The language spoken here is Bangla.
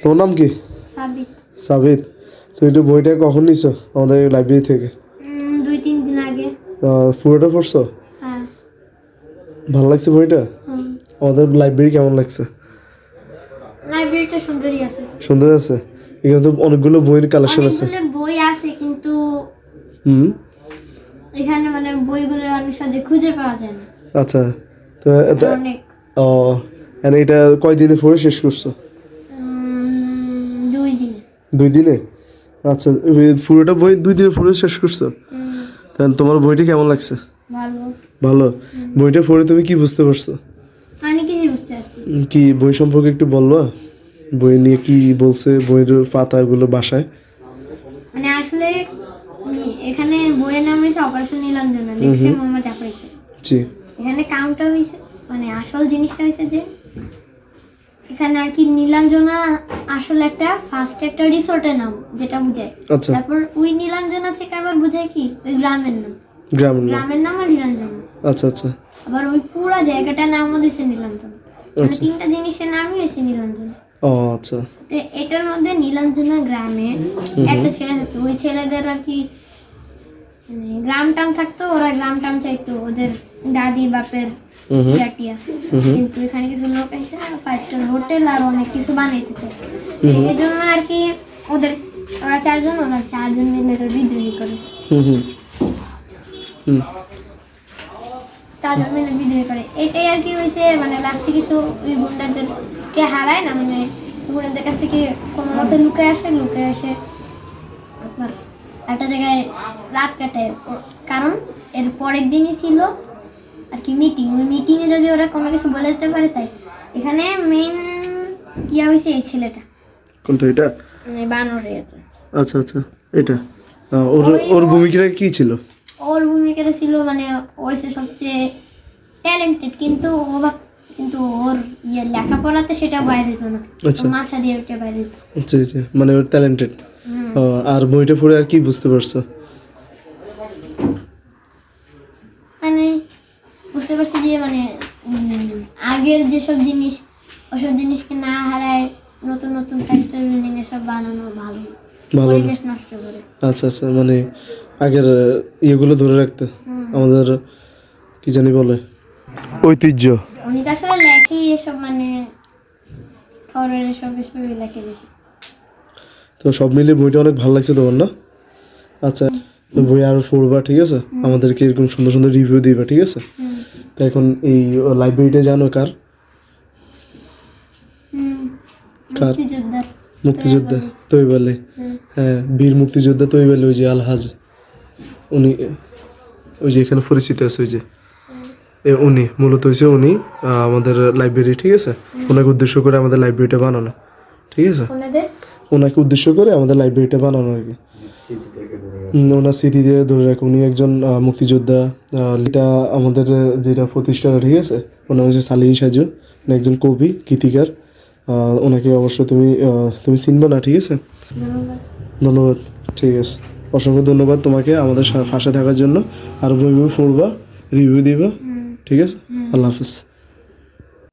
তোমার নাম কি? সাবিত। তুমি একটু বইটা কখন নিছো? আমাদের লাইব্রেরি থেকে। দুই তিন দিন আগে। পুরোটা পড়ছো? হ্যাঁ। ভালো লাগছে বইটা? আমাদের লাইব্রেরি কেমন লাগছে? লাইব্রেরিটা সুন্দরই আছে। সুন্দর আছে? এখানে তো অনেকগুলো বইয়ের কালেকশন আছে। বই আছে কিন্তু হুম? এখানে মানে অনেক সাথে খুঁজে পাওয়া যায় না। আচ্ছা। তো এটা ও এটা কয়দিনে পড়ে শেষ করছ? দুই দিনে? আচ্ছা পুরোটা বই দুই দিনে পড়ে শেষ করছ? তাহলে তোমার বইটা কেমন লাগছে? ভালো। বইটা পড়ে তুমি কি বুঝতে পারছ? কি বই সম্পর্কে একটু বলবা? বই নিয়ে কি বলছে বইয়ের পাতাগুলো বাসায়? মানে আসলে এখানে বইয়ের নাম হয়েছে অপারেশন নীলাঞ্জনা লিখছে মোহাম্মদ জাফর জি। এখানে কাউন্টটা হয়েছে মানে আসল জিনিসটা হয়েছে যে এখানে আর কি নীলাঞ্জনা আসলে একটা ফার্স্ট একটা রিসোর্টের নাম যেটা বুঝায়। আচ্ছা। তারপর ওই নীলাঞ্জনা থেকে আবার বুঝায় কি? ওই গ্রামের নাম। গ্রামের নাম। গ্রামের নাম আর নীলাঞ্জনা। আচ্ছা আচ্ছা। আবার ওই পুরা জায়গাটার নামও দিয়েছে নীলাঞ্জনা। মানে আচ্ছা। তিনটা জিনিসের নামই হয়েছে নীলাঞ্জনা। ও আচ্ছা। তো এটার মধ্যে নীলাঞ্জনা গ্রামে একটা ছেলে থাকতো। ওই ছেলেদের আর কি মানে গ্রাম টাম থাকতো ওরা গ্রাম টাম চাইতো। ওদের দাদি বাপের হুম হুম কিন্তু এখানে কিছু লোক এসে ফাইভ স্টার হোটেল আর অনেক কিছু বানাইতে চায়। এই জন্য আর কি ওদের ওরা চারজন ওরা চারজন মিলে এটা বিদ্রোহী করে। চারজন মিলে বিদ্রোহী করে। এটাই আর কি হয়েছে মানে লাস্টে কিছু ওই গুন্ডাদেরকে হারায় না মানে গুন্ডাদের কাছ থেকে কোনো মতে লুকে আসে লুকে আসে আপনার একটা জায়গায় রাত কাটায়। কারণ এর পরের দিনই ছিল আর কি মিটিং ওই মিটিংয়ে যদি ওরা কোনো কিছু বলে দিতে পারে তাই। এখানে মেইন ইয়া হয়েছে এই ছেলেটা। কোনটা এটা? মানে বানরে। আচ্ছা আচ্ছা এটা। ওর ওর ভূমিকাটা কি ছিল? ওর ভূমিকাটা ছিল মানে ও হচ্ছে সবচেয়ে ট্যালেন্টেড কিন্তু ও কিন্তু ওর ইয়ে লেখাপড়াতে সেটা বাইরে হতো না। আচ্ছা। মাথা দিয়ে ওটা বাইরে হতো আচ্ছা আচ্ছা মানে ওর ট্যালেন্টেড। আর বইটা পড়ে আর কি বুঝতে পারছ মানে বুঝতে পারছি যে মানে উম, আগের যেসব জিনিস ওসব জিনিসকে না হারায় নতুন নতুন ফাইভ স্টার বিল্ডিং এসব বানানো ভালো। ভালো পরিবেশ নষ্ট করে। আচ্ছা আচ্ছা মানে আগের ইয়েগুলো ধরে রাখতে। আমাদের কি জানি বলে? ঐতিহ্য। উনি তো আসলে লেখেই এসব মানে খবরের এসব এসবই লেখে বেশি। তো সব মিলিয়ে বইটা অনেক ভালো লাগছে তোমার না? আচ্ছা বই আর পড়বা ঠিক আছে? আমাদেরকে এরকম সুন্দর সুন্দর রিভিউ দিবা ঠিক আছে? তো এখন এই লাইব্রেরিটা জানো কার? কার? মুক্তিযোদ্ধা তৈব বলে হ্যাঁ বীর মুক্তিযোদ্ধা তৈব বলে ওই যে আলহাজ। উনি ওই যে এখানে পরিচিত আছে ওই যে। এ উনি মূলত হয়েছে উনি আমাদের লাইব্রেরি ঠিক আছে? ওনাকে উদ্দেশ্য করে আমাদের লাইব্রেরিটা বানানো ঠিক আছে? ওনাকে উদ্দেশ্য করে আমাদের লাইব্রেরিটা বানানো আর কি। ওনার স্মৃতি দিয়ে ধরে রাখো উনি একজন মুক্তিযোদ্ধা। এটা আমাদের যেটা প্রতিষ্ঠান ঠিক আছে? ওনার হচ্ছে সালিন সাজু উনি একজন কবি গীতিকার। ওনাকে অবশ্য তুমি তুমি চিনবে না ঠিক আছে? ধন্যবাদ। ঠিক আছে। অসংখ্য ধন্যবাদ তোমাকে আমাদের সা- পাশে থাকার জন্য। আর বই পড়বা রিভিউ দিবা ঠিক আছে? আল্লাহ হাফিজ।